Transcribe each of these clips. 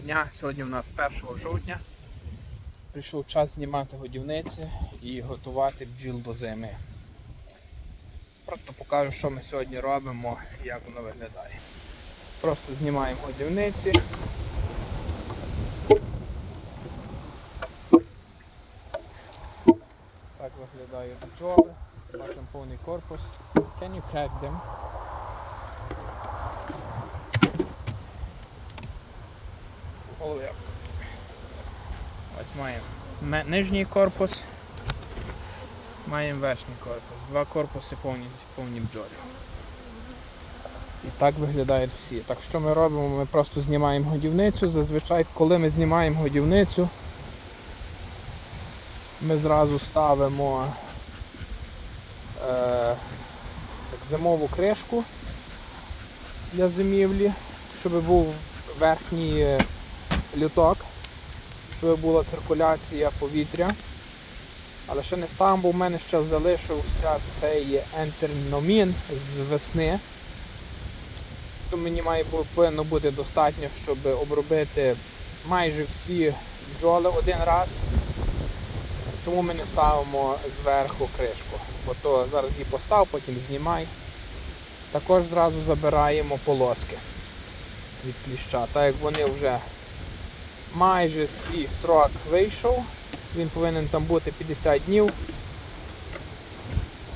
Доброго дня! Сьогодні у нас 1 жовтня. Прийшов час знімати годівниці і готувати бджіл до зими. Просто покажу, що ми сьогодні робимо і як воно виглядає. Просто знімаємо годівниці. Так виглядають бджоли. Бачимо повний корпус. Can you crack them? Up. Ось маємо нижній корпус, маємо верхній корпус. Два корпуси повні, повні бджолі. І так виглядають всі. Так що ми робимо? Ми просто знімаємо годівницю. Зазвичай, коли ми знімаємо годівницю, ми зразу ставимо е, так, зимову кришку для зимівлі, щоб був верхній е, люток, щоб була циркуляція повітря. Але ще не ставимо, бо в мене ще залишився цей ентерномін з весни. То мені має повинно бути достатньо, щоб обробити майже всі бджоли один раз. Тому ми не ставимо зверху кришку. Бо то зараз її постав, потім знімай. Також зразу забираємо полоски від кліща. Так як вони вже майже свій срок вийшов, він повинен там бути 50 днів.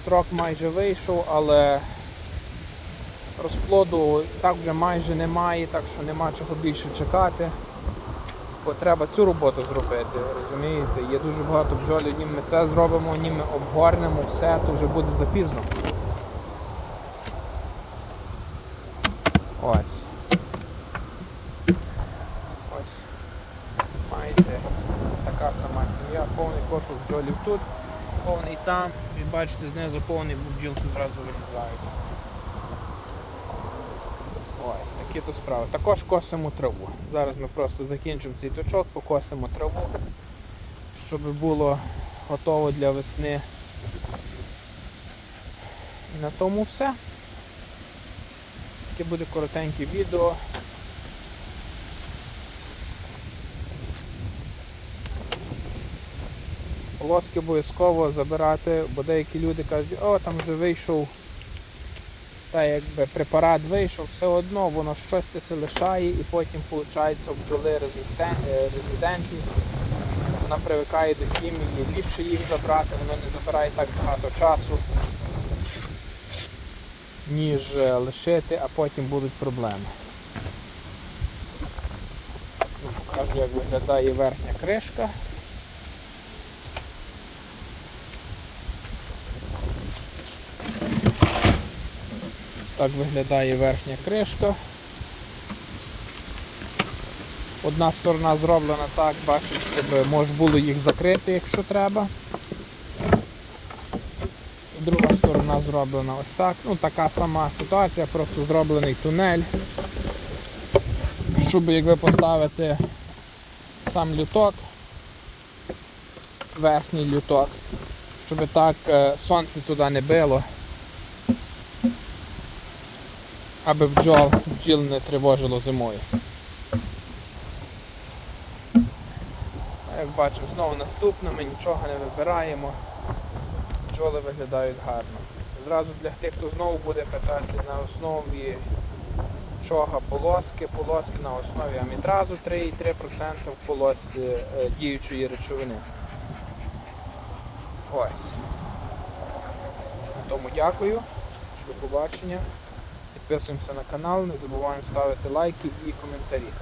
Срок майже вийшов, але розплоду так вже майже немає, так що нема чого більше чекати. Бо треба цю роботу зробити, розумієте? Є дуже багато бджолів, ні ми це зробимо, ні ми обгорнемо все, то вже буде запізно. Ось. Ось. Маєте така сама сім'я, повний кошик бджолів тут, повний там, і бачите, знизу повний бджілки зразу вилізають. Ось, такі то справи. Також косимо траву. Зараз ми просто закінчимо цей точок, покосимо траву, щоб було готово для весни. І на тому все. Таке буде коротеньке відео. Полоски обов'язково забирати, бо деякі люди кажуть, о, там вже вийшов, та якби препарат вийшов, все одно воно щось се лишає і потім виходить бджоли е, резидентні. Вона привикає до хімії, ліпше їх забрати, воно не забирає так багато часу, ніж е, лишити, а потім будуть проблеми. Покажу, як виглядає верхня кришка. Так виглядає верхня кришка. Одна сторона зроблена так, бачить, щоб можна було їх закрити, якщо треба. Друга сторона зроблена ось так. Ну, така сама ситуація, просто зроблений тунель. Щоб якби поставити сам люток, верхній люток, щоб так е, сонце туди не било. Аби бджол, бджіл не тривожило зимою. Як бачимо, знову наступне, ми нічого не вибираємо. Бджоли виглядають гарно. Зразу для тих, хто знову буде питати на основі чого полоски, полоски на основі амітразу 3,3% в полосці е, діючої речовини. Ось. Тому дякую. До побачення. Підписуємося на канал, не забуваємо ставити лайки і коментарі.